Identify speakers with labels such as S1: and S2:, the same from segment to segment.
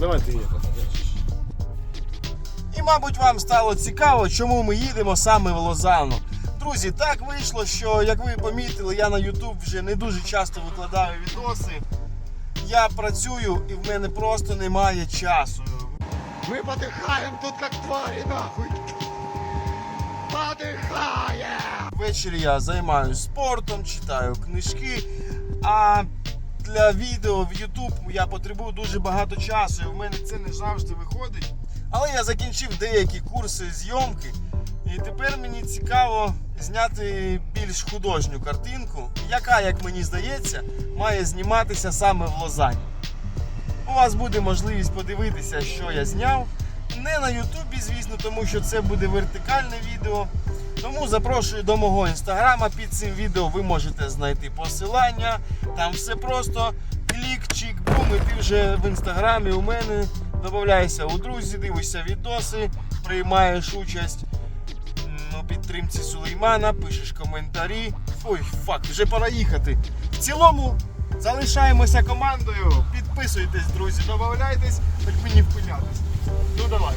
S1: Юрка, давай ти її покажеш.
S2: І, мабуть, вам стало цікаво, чому ми їдемо саме в Лозанну. Друзі, так вийшло, що, як ви помітили, я на YouTube вже не дуже часто викладаю відоси. Я працюю і в мене просто немає часу.
S3: Мы подыхаем тут как твари нахуй. Подыхаем!
S2: Ввечері я займаюся спортом, читаю книжки. А для відео в YouTube я потребую дуже багато часу, і в мене це не завжди виходить. Але я закінчив деякі курси зйомки, і тепер мені цікаво зняти більш художню картинку, яка, як мені здається, має зніматися саме в Лозанні. У вас буде можливість подивитися, що я зняв. Не на Ютубі, звісно, тому що це буде вертикальне відео. Тому запрошую до мого інстаграма. Під цим відео ви можете знайти посилання. Там все просто клік, чик, бум, і ти вже в інстаграмі у мене додаєшся у друзі, дивишся відоси, приймаєш участь у підтримці Сулеймана, пишеш коментарі. Ой, фак, вже пора їхати. В цілому залишаємося командою. Підписуйтесь, друзі, додавайтесь, хоч мені впилятись. Ну давай.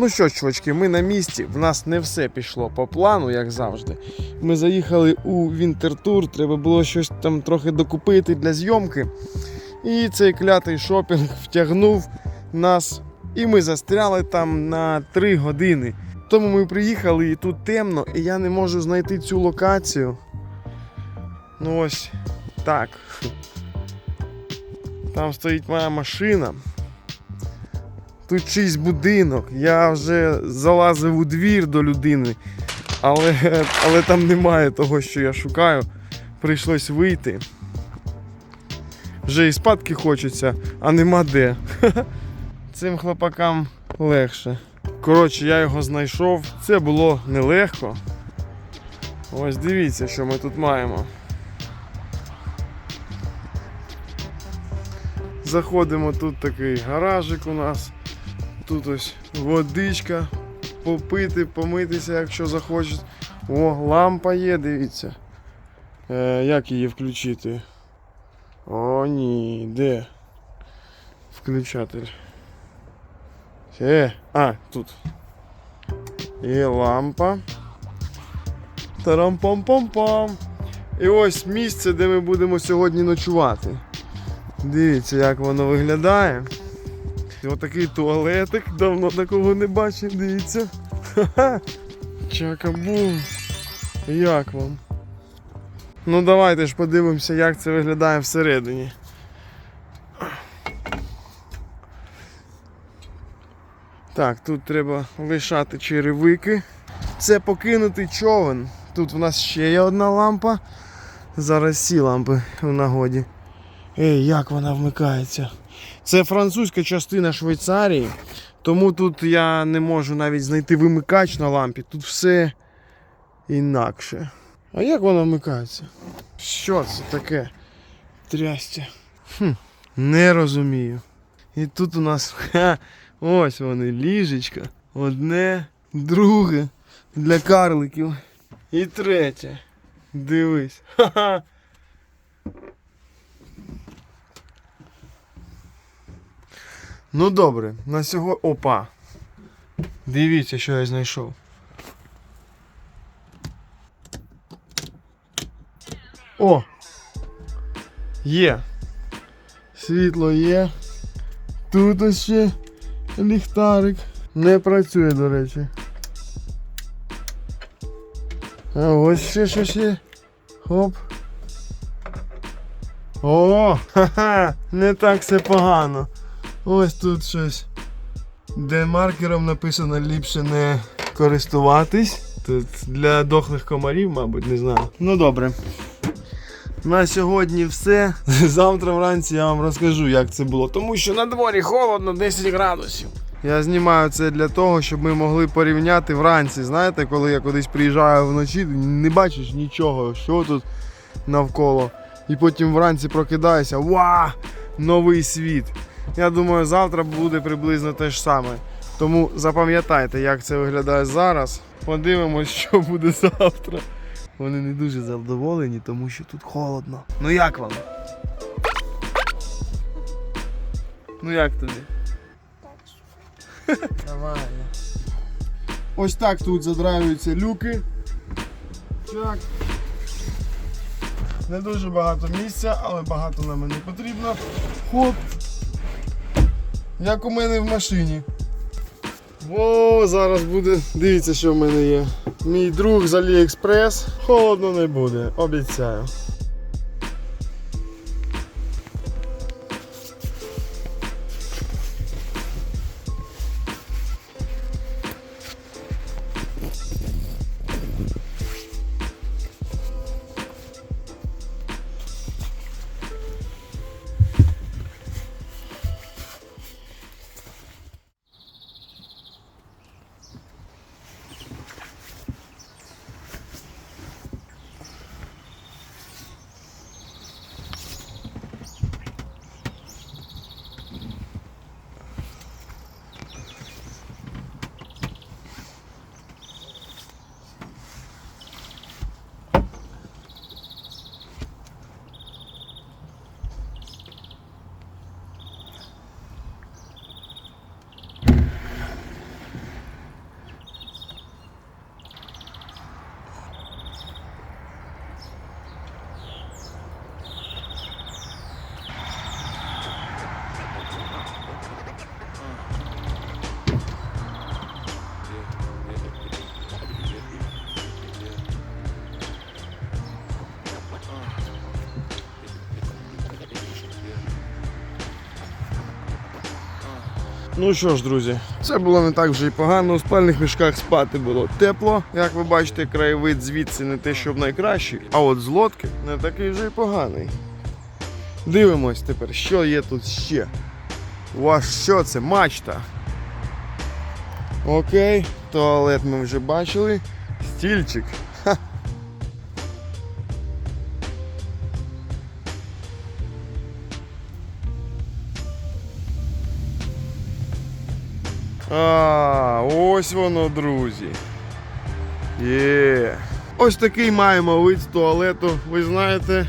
S2: Ну що, чувачки, ми на місці. В нас не все пішло по плану, як завжди. Ми заїхали у Вінтертур, треба було щось там трохи докупити для зйомки. І цей клятий шопінг втягнув нас, і ми застряли там на 3 години. Тому ми приїхали і тут темно, і я не можу знайти цю локацію. Ну ось так. Там стоїть моя машина. Тут чийсь будинок. Я вже залазив у двір до людини, але, але там немає того, що я шукаю. Прийшлось вийти. Вже і спадки хочеться, а нема де. Цим хлопакам легше. Коротше, я його знайшов. Це було нелегко. Ось дивіться, що ми тут маємо. Заходимо, тут такий гаражик у нас. Тут ось водичка, попити, помитися, якщо захочеш. О, лампа є, дивіться. Е, як її включити? О, ні, де? Включатель. Е, а, тут. І лампа. Тарам-пам-пам-пам. І ось місце, де ми будемо сьогодні ночувати. Дивіться, як воно виглядає. Отакий туалетик, давно такого не бачив, дивіться. Ха-ха. Чакабум. Як вам? Ну давайте ж подивимося, як це виглядає всередині. Так, тут треба лишати черевики. Це покинутий човен. Тут в нас ще є одна лампа. Зараз всі лампи в нагоді. Ей, як вона вмикається? Це французька частина Швейцарії, тому тут я не можу навіть знайти вимикач на лампі. Тут все інакше. А як вона вмикається? Що це таке? Трястя. Хм, не розумію. І тут у нас ха, ось вони, ліжечка. Одне, друге для карликів. І третє. Дивись. Ха-ха. Ну добре, на сьогодні. Опа. Дивіться, що я знайшов. О! Є. Світло є. Тут ось ще ліхтарик. Не працює, до речі. А ось ще щось є. Хоп. О! Ха-ха! Не так все погано. Ось тут щось. Де маркером написано ліпше не користуватись. Тут для дохлих комарів, мабуть, не знаю. Ну добре. На сьогодні все. Завтра вранці я вам розкажу, як це було. Тому що на дворі холодно, 10 градусів. Я знімаю це для того, щоб ми могли порівняти вранці. Знаєте, коли я кудись приїжджаю вночі, не бачиш нічого, що тут навколо. І потім вранці прокидаєшся, ва! Новий світ. Я думаю, завтра буде приблизно те ж саме. Тому запам'ятайте, як це виглядає зараз. Подивимось, що буде завтра. Вони не дуже задоволені, тому що тут холодно. Ну як вам? Ну як тобі? Нормально. Ось так тут задраюються люки. Так. Не дуже багато місця, але багато нам не потрібно. Хоп. Як у мене в машині. Во, зараз буде. Дивіться, що в мене є. Мій друг з Аліекспрес. Холодно не буде, обіцяю. Ну що ж, друзі, це було не так вже й погано. У спальних мішках спати було тепло. Як ви бачите, краєвид звідси не те, щоб найкращий, а от з лодки не такий вже й поганий. Дивимось тепер, що є тут ще. У вас що це? Мачта. Окей, туалет ми вже бачили. Стільчик. А, ось воно, друзі. Є. Ось такий маємо вид з туалету. Ви знаєте,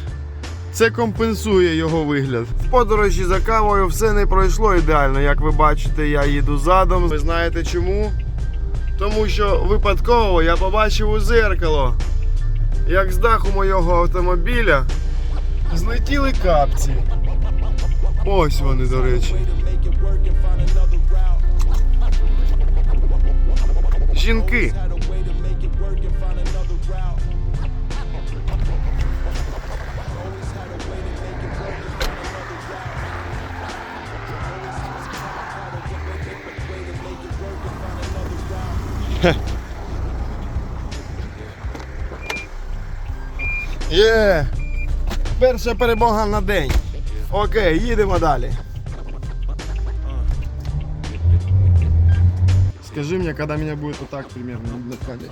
S2: це компенсує його вигляд. В подорожі за кавою все не пройшло ідеально. Як ви бачите, я їду задом. Ви знаєте чому? Тому що випадково я побачив у зеркало, як з даху мого автомобіля злетіли капці. Ось вони, до речі. Жінки. Є! Перша перемога на день. Окей, їдемо далі. Скажи мне, когда меня будет вот так примерно на камере.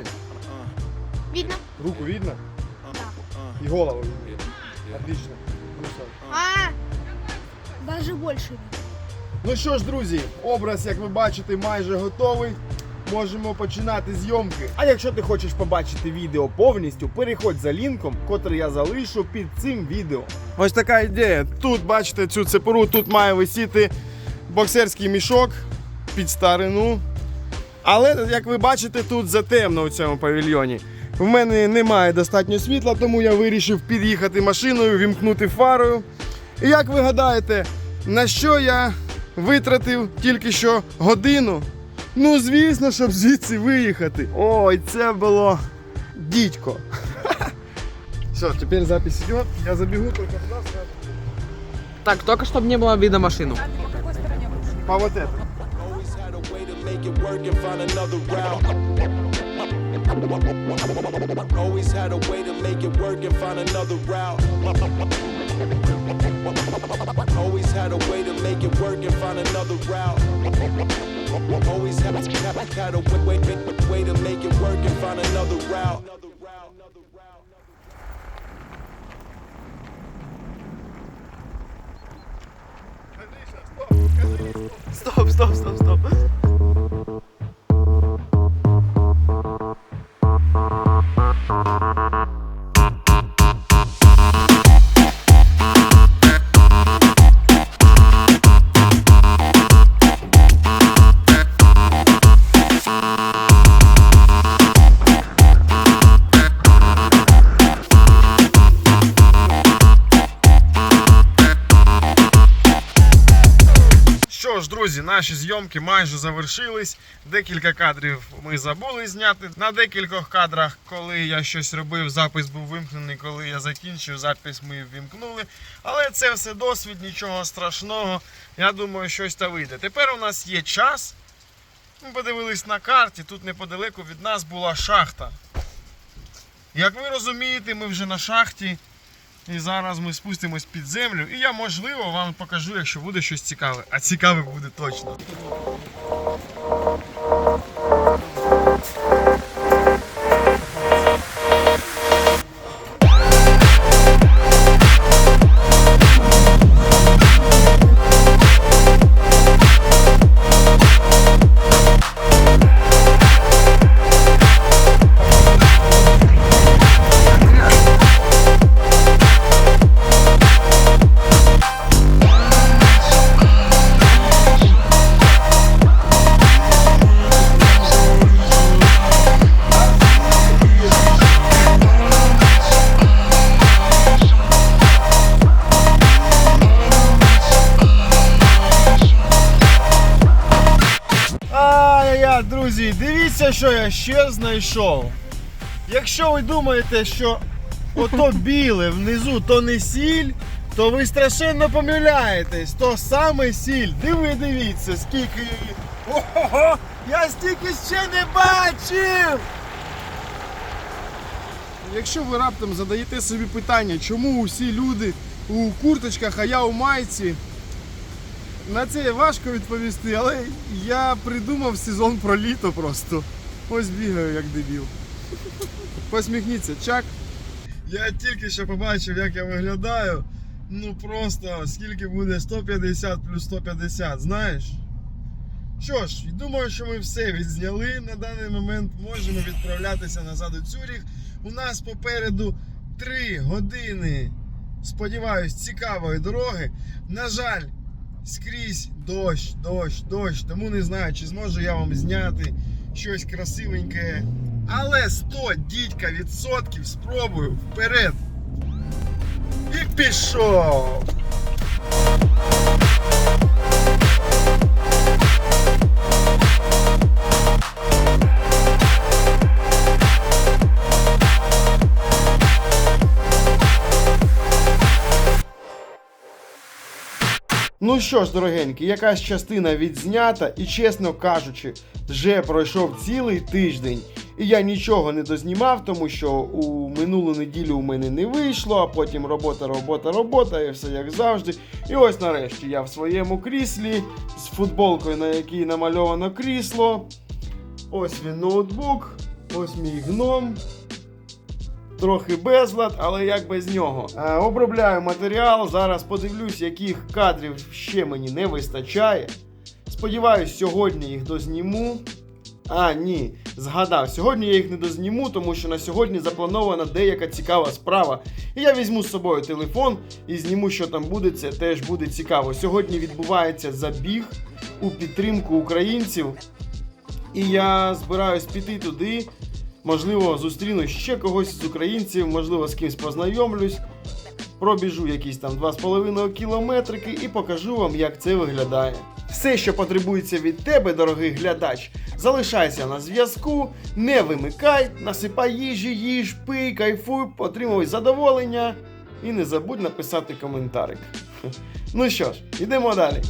S1: Видно?
S2: Руку видно?
S1: Да.
S2: И голову видно. Отлично.
S1: А, даже больше.
S2: Ну що ж, друзі, образ, як ви бачите, майже готовий. Можемо починати зйомки. А якщо ти хочеш побачити відео повністю, переходь за лінком, котрий я залишу під цим відео. Ось така ідея. Тут бачите цю цепуру, тут має висіти боксерський мішок під старину. Але, як ви бачите, тут затемно у цьому павільйоні. В мене немає достатньо світла, тому я вирішив під'їхати машиною, вімкнути фарою. І як ви гадаєте, на що я витратив тільки що годину? Ну, звісно, щоб звідси виїхати. Ой, це було дідько. Все, тепер запись йде. Я забігу тільки туди, сразу.
S4: Так, только чтобы не было видно машину.
S2: По вот это.
S5: it work and find another route. Always had a way to make it work and find another route. Always had a way to make it work and find another route. Always had, had, had a way, way, way to make it work and find another route.
S2: Stop, stop, stop, stop. Що ж, друзі, наші зйомки майже завершились. Декілька кадрів ми забули зняти. На декількох кадрах, коли я щось робив, запис був вимкнений. Коли я закінчив, запис ми ввімкнули. Але це все досвід, нічого страшного. Я думаю, щось та вийде. Тепер у нас є час. Ми подивились на карті. Тут неподалеку від нас була шахта. Як ви розумієте, ми вже на шахті. І зараз ми спустимось під землю, і я можливо вам покажу, якщо буде щось цікаве. А цікаве буде точно. Знайшов. Якщо ви думаєте, що ото біле внизу то не сіль, то ви страшенно помиляєтесь. То саме сіль. Диви, дивіться, скільки її. Ого! Я стільки ще не бачив! Якщо ви раптом задаєте собі питання, чому усі люди у курточках, а я у майці, на це важко відповісти, але я придумав сезон про літо просто. Ось бігаю як дебіл. Посміхніться, чак. Я тільки що побачив, як я виглядаю. Ну просто скільки буде 150 плюс 150, знаєш? Що ж, думаю, що ми все відзняли на даний момент. Можемо відправлятися назад у Цюріх. У нас попереду 3 години, сподіваюсь, цікавої дороги. На жаль, скрізь дощ, дощ, дощ. Тому не знаю, чи зможу я вам зняти щось красивеньке. Але 100 дідька відсотків спробую вперед. І пішов. Ну що ж, дорогенькі, якась частина відзнята, і чесно кажучи, вже пройшов цілий тиждень. І я нічого не дознімав, тому що у минулу неділю у мене не вийшло, а потім робота, робота, робота, і все як завжди. І ось нарешті я в своєму кріслі з футболкою, на якій намальовано крісло. Ось він ноутбук, ось мій гном. Трохи безлад, але як без нього. Е, обробляю матеріал. Зараз подивлюсь, яких кадрів ще мені не вистачає. Сподіваюсь, сьогодні їх дозніму. А, ні, згадав. Сьогодні я їх не дозніму, тому що на сьогодні запланована деяка цікава справа. І я візьму з собою телефон і зніму, що там буде. Це теж буде цікаво. Сьогодні відбувається забіг у підтримку українців. І я збираюсь піти туди. Можливо, зустріну ще когось з українців, можливо, з кимось познайомлюсь. Пробіжу якісь там 2,5 кілометрики і покажу вам, як це виглядає. Все, що потребується від тебе, дорогий глядач, залишайся на зв'язку, не вимикай, насипай їжі, їж, пий, кайфуй, отримуй задоволення і не забудь написати коментарик. Ну що ж, йдемо далі.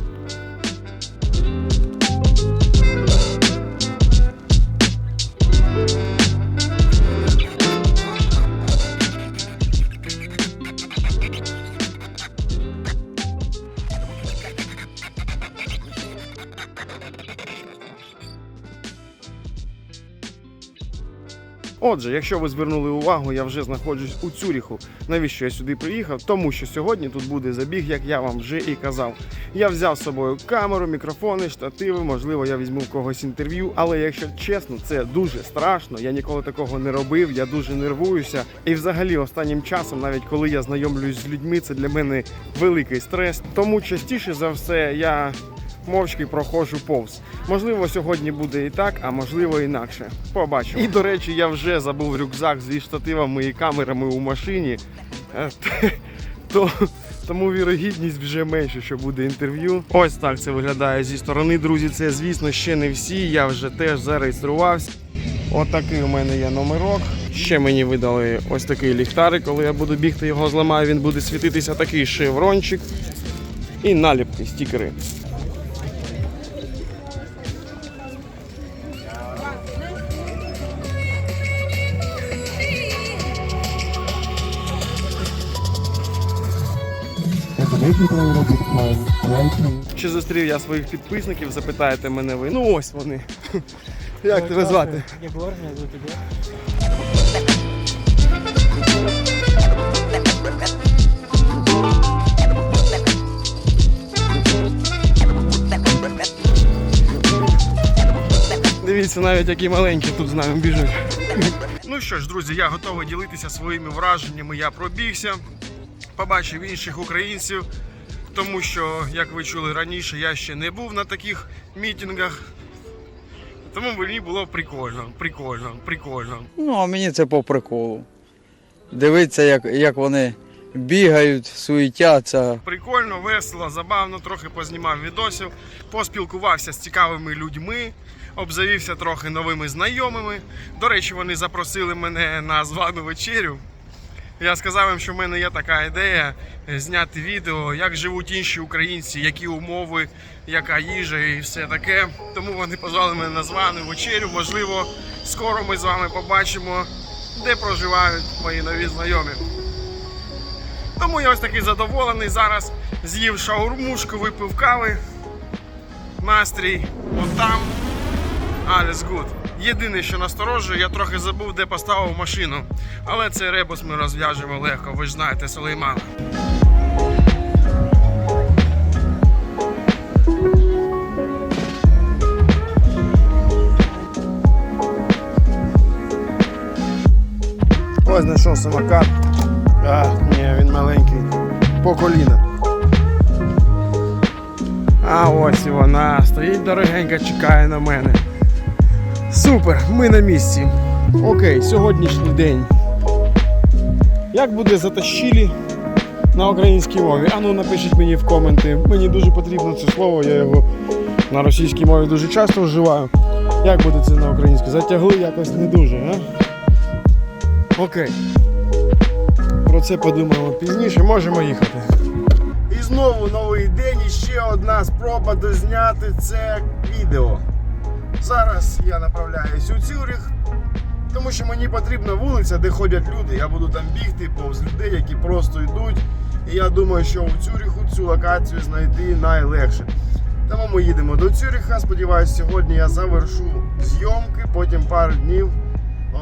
S2: Отже, якщо ви звернули увагу, я вже знаходжусь у Цюріху. Навіщо я сюди приїхав? Тому що сьогодні тут буде забіг, як я вам вже і казав. Я взяв з собою камеру, мікрофони, штативи, можливо, я візьму в когось інтерв'ю. Але якщо чесно, це дуже страшно. Я ніколи такого не робив, я дуже нервуюся. І взагалі останнім часом, навіть коли я знайомлюсь з людьми, це для мене великий стрес. Тому частіше за все я мовчки проходжу повз. Можливо, сьогодні буде і так, а можливо інакше. Побачимо. І до речі, я вже забув рюкзак зі штативами і камерами у машині. Е, То тому вірогідність вже менше, що буде інтерв'ю. Ось так це виглядає зі сторони. Друзі, це звісно ще не всі. Я вже теж зареєструвався. Отакий у мене є номерок. Ще мені видали ось такий ліхтарик. Коли я буду бігти, його зламаю, він буде світитися такий шеврончик. І наліпки, стікери. Чи зустрів я своїх підписників, запитаєте мене ви. Ну ось вони. Як тебе звати?
S6: Егор, меня зовут Егор.
S2: Дивіться, навіть які маленькі тут з нами біжуть. Ну що ж, друзі, я готовий ділитися своїми враженнями. Я пробігся, побачив інших українців, тому що, як ви чули раніше, я ще не був на таких мітингах. Тому мені було прикольно, прикольно, прикольно.
S7: Ну, а мені це по приколу. Дивитися, як, як вони бігають, суетяться.
S2: Прикольно, весело, забавно, трохи познімав відосів, поспілкувався з цікавими людьми, обзавівся трохи новими знайомими. До речі, вони запросили мене на звану вечерю. Я сказав їм, що в мене є така ідея е, зняти відео, як живуть інші українці, які умови, яка їжа і все таке. Тому вони позвали мене на звану вечерю. Можливо, скоро ми з вами побачимо, де проживають мої нові знайомі. Тому я ось такий задоволений зараз. З'їв шаурмушку, випив кави. Настрій отам. Alles good. Єдине, що насторожує, я трохи забув, де поставив машину. Але цей ребус ми розв'яжемо легко, ви ж знаєте, Сулеймана. Ось знайшов самокат. А, ні, він маленький. По коліна. А ось і вона. Стоїть дорогенька, чекає на мене. Супер, ми на місці. Окей, сьогоднішній день. Як буде затащили на українській мові? Ану напишіть мені в коменти. Мені дуже потрібно це слово, я його на російській мові дуже часто вживаю. Як буде це на українській? Затягли якось не дуже, а? Окей. Про це подумаємо пізніше, можемо їхати. І знову новий день і ще одна спроба дозняти це відео. Зараз я направляюсь у Цюрих, тому що мені потрібна вулиця, де ходять люди. Я буду там бігти повз людей, які просто йдуть. І я думаю, що у Цюриху цю локацію знайти найлегше. Тому ми їдемо до Цюриха. Сподіваюсь, сьогодні я завершу зйомки, потім пару днів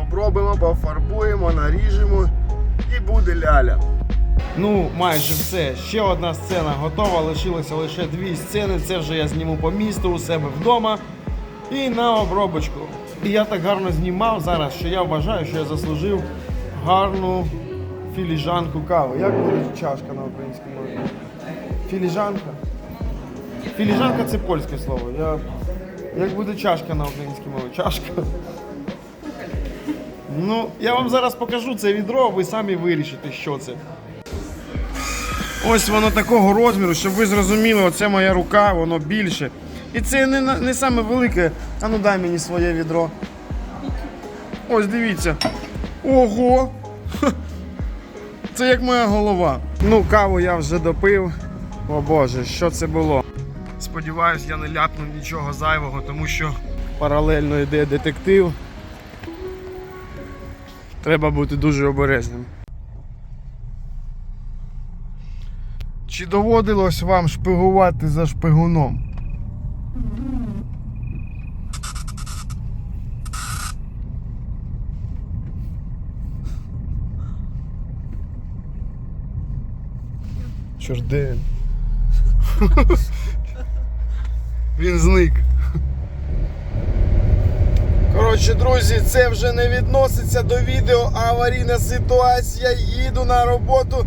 S2: обробимо, пофарбуємо, наріжемо і буде ляля. Ну, майже все. Ще одна сцена готова. Лишилося лише дві сцени. Це вже я зніму по місту у себе вдома і на обробочку. І я так гарно знімав зараз, що я вважаю, що я заслужив гарну філіжанку кави. Як буде чашка на українській мові? Філіжанка. Філіжанка це польське слово. Я... Як буде чашка на українській мові? Чашка. Ну, я вам зараз покажу це відро, ви самі вирішите, що це. Ось воно такого розміру, щоб ви зрозуміли, оце моя рука, воно більше. І це не, не саме велике. А ну дай мені своє відро. Ось дивіться. Ого! Це як моя голова. Ну, каву я вже допив. О Боже, що це було? Сподіваюсь, я не ляпнув нічого зайвого, тому що паралельно йде детектив. Треба бути дуже обережним. Чи доводилось вам шпигувати за шпигуном? Чорт, де він? Зник. Коротше, друзі, це вже не відноситься до відео, аварійна ситуація. Їду на роботу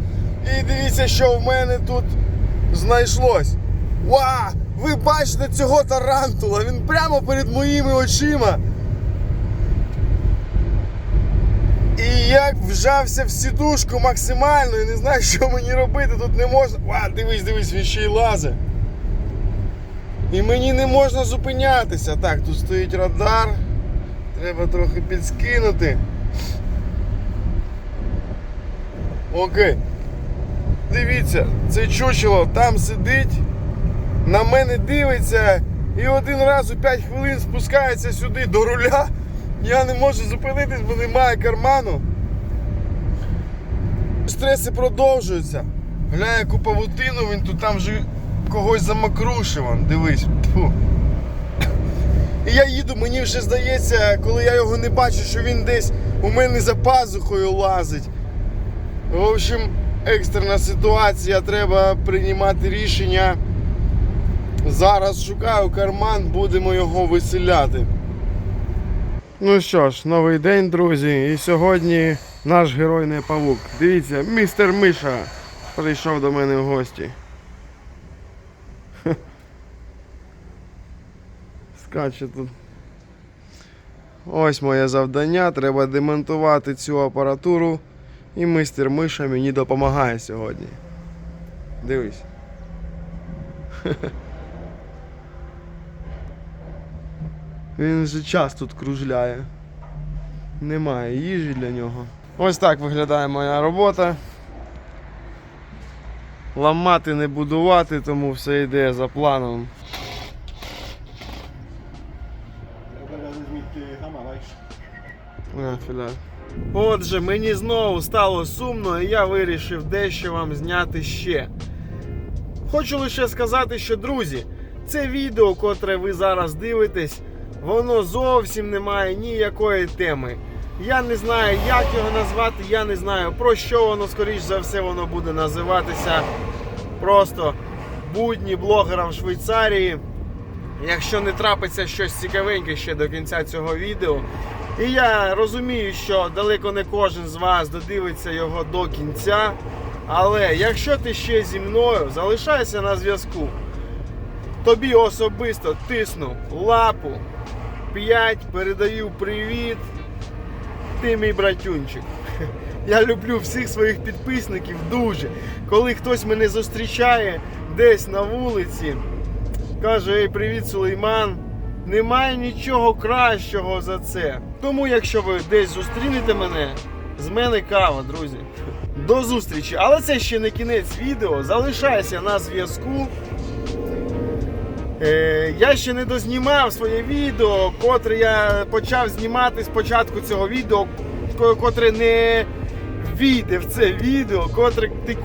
S2: і дивіться, що в мене тут знайшлось. Ва! Ви бачите цього тарантула? Він прямо перед моїми очима. І як вжався в сідушку максимально і не знаю, що мені робити, тут не можна. Ва, дивись, дивись, він ще й лазе. І мені не можна зупинятися. Так, тут стоїть радар. Треба трохи підскинути. Окей. Дивіться, це чучело там сидить, на мене дивиться і один раз у 5 хвилин спускається сюди до руля. Я не можу зупинитись, бо немає карману. Стреси продовжуються. Гля, яку павутину він тут там вже когось замакрушив. Дивись. Тьфу. І я їду, мені вже здається, коли я його не бачу, що він десь у мене за пазухою лазить. В общем, екстрена ситуація, треба приймати рішення. Зараз шукаю карман, будемо його виселяти. Ну що ж, новий день, друзі, і сьогодні наш герой не павук. Дивіться, містер Миша прийшов до мене в гості. Скаче тут. Ось моє завдання. Треба демонтувати цю апаратуру. І мистер Миша мені допомагає сьогодні. Дивись. Він вже час тут кружляє. Немає їжі для нього. Ось так виглядає моя робота. Ламати не будувати, тому все йде за планом. Отже, мені знову стало сумно, і я вирішив дещо вам зняти ще. Хочу лише сказати, що друзі, це відео, котре ви зараз дивитесь, воно зовсім не має ніякої теми. Я не знаю, як його назвати, я не знаю про що воно, скоріш за все, воно буде називатися. Просто будні блогера в Швейцарії. Якщо не трапиться щось цікавеньке ще до кінця цього відео. І я розумію, що далеко не кожен з вас додивиться його до кінця. Але якщо ти ще зі мною, залишайся на зв'язку. Тобі особисто тисну лапу. 5, передаю привіт. Ти мій братюнчик. Я люблю всіх своїх підписників дуже. Коли хтось мене зустрічає десь на вулиці, каже: Ей, привіт, Сулейман. Немає нічого кращого за це. Тому, якщо ви десь зустрінете мене, з мене кава, друзі. До зустрічі! Але це ще не кінець відео. Залишайся на зв'язку. Е, я ще не дознімав своє відео, котре я почав знімати спочатку цього відео, котре не війде в це відео, котре ти,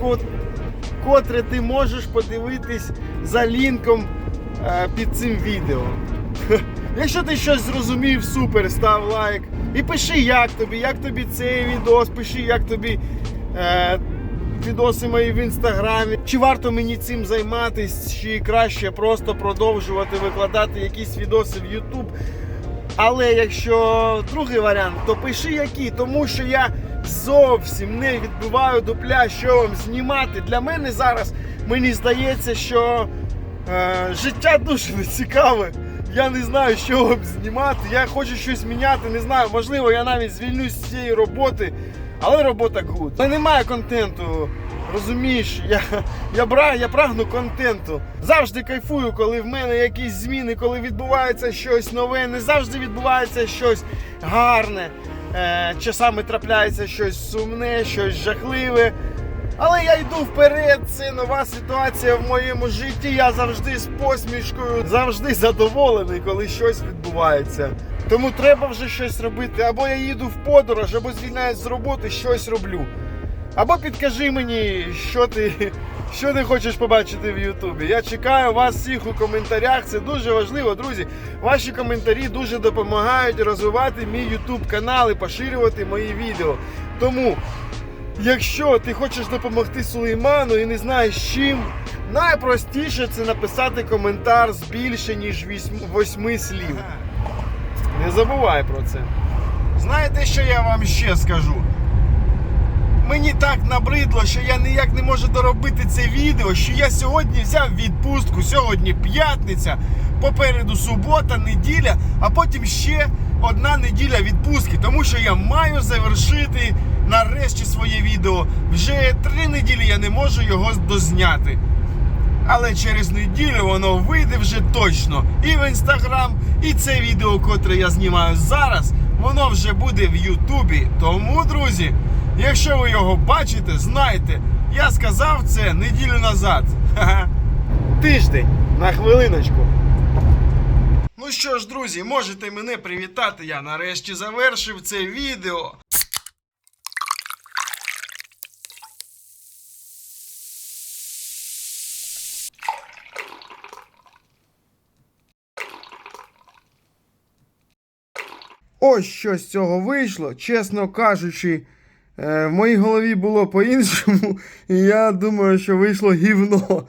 S2: котре ти можеш подивитись за лінком е, під цим відео. Якщо ти щось зрозумів, супер, став лайк. І пиши, як тобі, як тобі цей відос, пиши, як тобі е, відоси мої в інстаграмі. Чи варто мені цим займатися, чи краще просто продовжувати викладати якісь відоси в Ютуб. Але якщо другий варіант, то пиши які, тому що я зовсім не відбиваю дупля, що вам знімати. Для мене зараз мені здається, що е, життя дуже нецікаве. Я не знаю, що вам знімати. Я хочу щось міняти, не знаю. Можливо, я навіть звільнюсь з цієї роботи, але робота good. Але немає контенту. Розумієш, я, я, бра, я прагну контенту. Завжди кайфую, коли в мене якісь зміни, коли відбувається щось нове, не завжди відбувається щось гарне. Е, часами трапляється щось сумне, щось жахливе. Але я йду вперед, це нова ситуація в моєму житті. Я завжди з посмішкою, завжди задоволений, коли щось відбувається. Тому треба вже щось робити. Або я їду в подорож, або звільняюсь з роботи, щось роблю. Або підкажи мені, що ти, що ти хочеш побачити в Ютубі. Я чекаю вас всіх у коментарях. Це дуже важливо, друзі. Ваші коментарі дуже допомагають розвивати мій Ютуб канал і поширювати мої відео. Тому Якщо ти хочеш допомогти Сулейману і не знаєш чим, найпростіше це написати коментар з більше ніж восьми слів. Не забувай про це. Знаєте, що я вам ще скажу? Мені так набридло, що я ніяк не можу доробити це відео, що я сьогодні взяв відпустку, сьогодні п'ятниця, попереду субота, неділя, а потім ще одна неділя відпустки, тому що я маю завершити нарешті своє відео. Вже три неділі я не можу його дозняти. Але через неділю воно вийде вже точно і в інстаграм, і це відео, котре я знімаю зараз, воно вже буде в Ютубі. Тому, друзі, якщо ви його бачите, знайте, я сказав це неділю назад. Ха-ха. Тиждень на хвилиночку. Ну що ж, друзі, можете мене привітати. Я нарешті завершив це відео. Ось що з цього вийшло, чесно кажучи, е, в моїй голові було по-іншому, і я думаю, що вийшло гівно.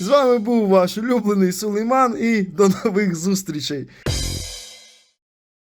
S2: З вами був ваш улюблений Сулейман і до нових зустрічей.